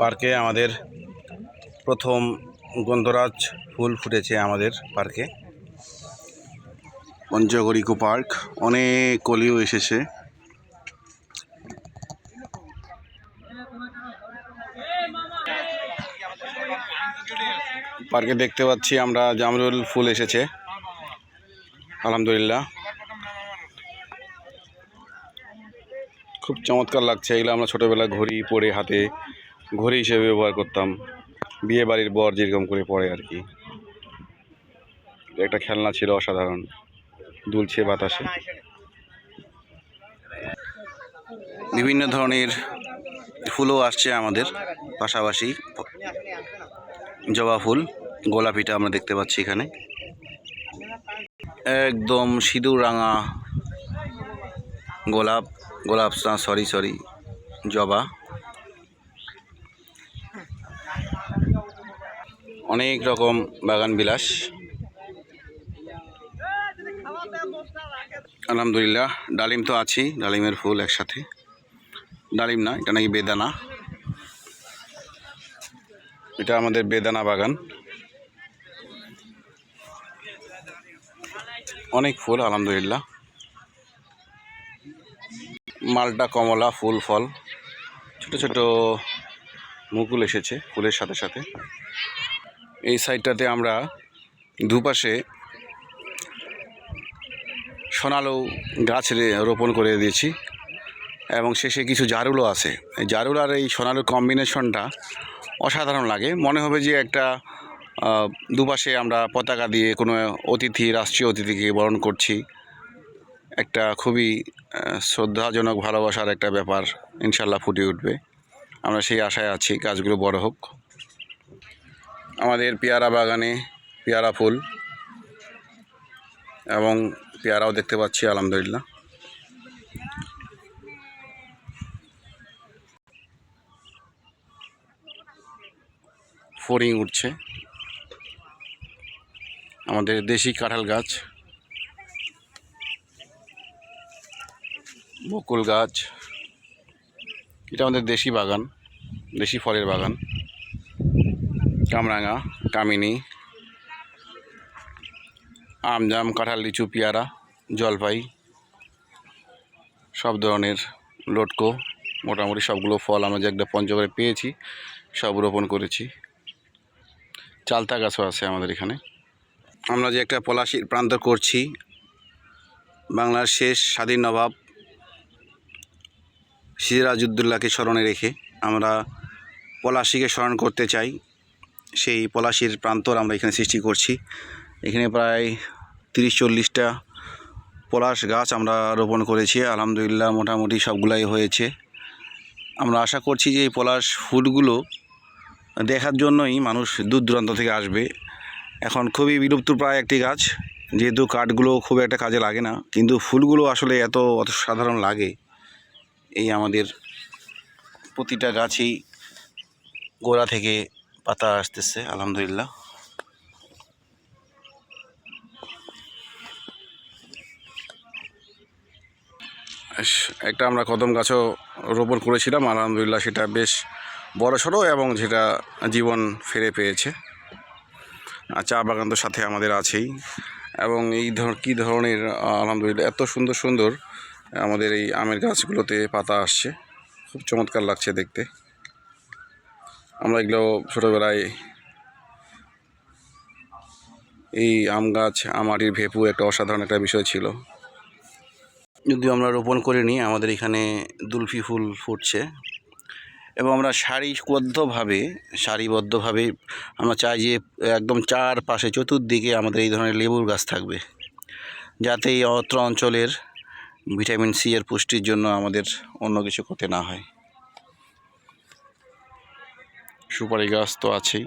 পার্কে আমাদের প্রথম গন্ধরাজ ফুল ফুটেছে আমাদের পার্কে। পঞ্চগড় ইকো পার্ক, অনেক কলিও এসেছে। পার্কে দেখতে পাচ্ছি আমরা জামরুল ফুল এসেছে। আলহামদুলিল্লাহ। খুব চমৎকার লাগছে। এগুলো আমরা ছোটোবেলা ঘড়ি পরে হাতে ঘড়ি হিসেবে ব্যবহার করতাম। বিয়ে বাড়ির বর যেরকম করে পড়ে আর কি। একটা খেলনা ছিল অসাধারণ। দুলছে বাতাসে। বিভিন্ন ধরনের ফুলও আসছে আমাদের পাশাপাশি। জবা ফুল, গোলাপিটা আমরা দেখতে পাচ্ছি এখানে। একদম সিঁদুর রাঙা গোলাপ গোলাপ না সরি সরি জবা। অনেক রকম বাগান বিলাস। আলহামদুলিল্লাহ, ডালিম তো আছেই ডালিমের ফুল একসাথে। ডালিম না, এটা নাকি বেদানা। এটা আমাদের বেদানা বাগান। অনেক ফুল, আলহামদুলিল্লাহ। মালটা, কমলা, ফুল, ফল, ছোট ছোট মুকুল এসেছে ফুলের সাথে সাথে। এই সাইডটাতে আমরা দুপাশে সোনালো গাছ রোপণ করে দিয়েছি এবং শেষে কিছু জারুলও আছে। এই জারুল আর এই সোনালুর কম্বিনেশনটা অসাধারণ লাগে। মনে হবে যে একটা দুপাশে আমরা পতাকা দিয়ে কোনো অতিথি, রাষ্ট্রীয় অতিথিকে বরণ করছি। একটা খুবই শ্রদ্ধাজনক, ভালোবাসার একটা ব্যাপার ইনশাল্লাহ ফুটে উঠবে। আমরা সেই আশায় আছি গাছগুলো বড় হোক। আমাদের পেয়ারা বাগানে পেয়ারা ফুল এবং পেয়ারাও দেখতে পাচ্ছি, আলহামদুলিল্লাহ। ফড়িং উঠছে। আমাদের দেশি কাঁঠাল গাছ বকুল গাছ। এটা আমাদের দেশি বাগান, দেশি ফলের বাগান। কামরাঙা, কামিনী আম জাম কাঁঠাল, লিচু, পেয়ারা, জলপাই, সব ধরনের লটকো, মোটামুটি সবগুলো ফল আমরা যে একটা পঞ্চগড়ে পেয়েছি, সব রোপণ করেছি। চালতা গাছও আছে আমাদের এখানে। আমরা যে একটা পলাশির প্রান্ত করছি, বাংলার শেষ স্বাধীন নবাব সিরাজউদ্দৌলাকে স্মরণে রেখে আমরা পলাশিকে স্মরণ করতে চাই। সেই পলাশির প্রান্তর আমরা এখানে সৃষ্টি করছি। এখানে প্রায় তিরিশ চল্লিশটা পলাশ গাছ আমরা রোপণ করেছি। আলহামদুলিল্লাহ মোটামুটি সবগুলাই হয়েছে। আমরা আশা করছি যে এই পলাশ ফুলগুলো দেখার জন্যই মানুষ দূর দূরান্ত থেকে আসবে। এখন খুবই বিলুপ্তপ্রায় একটি গাছ। যেহেতু কাঠগুলো খুব একটা কাজে লাগে না, কিন্তু ফুলগুলো আসলে এত অত সাধারণ লাগে। এই আমাদের প্রতিটা গাছেই গোড়া থেকে পাতা আসতেছে, আলহামদুলিল্লাহ। একটা আমরা কদম গাছও রোপণ করেছিলাম, আলহামদুলিল্লাহ সেটা বেশ বড় সড়ো এবং যেটা জীবন ফিরে পেয়েছে। চা বাগান তো সাথে আমাদের আছেই। এবং এই ধর, কী ধরনের আলহামদুলিল্লাহ, এত সুন্দর সুন্দর আমাদের এই আমের গাছগুলোতে পাতা আসছে। খুব চমৎকার লাগছে দেখতে। আমরা এগুলো ছোটোবেলায় এই আম গাছ আমাটির ভেপু একটা অসাধারণ একটা বিষয় ছিল। যদিও আমরা রোপণ করিনি, আমাদের এখানে দুলফি ফুল ফুটছে। এবং আমরা সারিবদ্ধভাবে সারিবদ্ধভাবে আমরা চাই যে একদম চারপাশে, চতুর্দিকে আমাদের এই ধরনের লেবুর গাছ থাকবে। যাতে এই অত্র অঞ্চলের ভিটামিন সি এর পুষ্টির জন্য আমাদের অন্য কিছু করতে না হয়। সুপারি গাছ তো আছেই।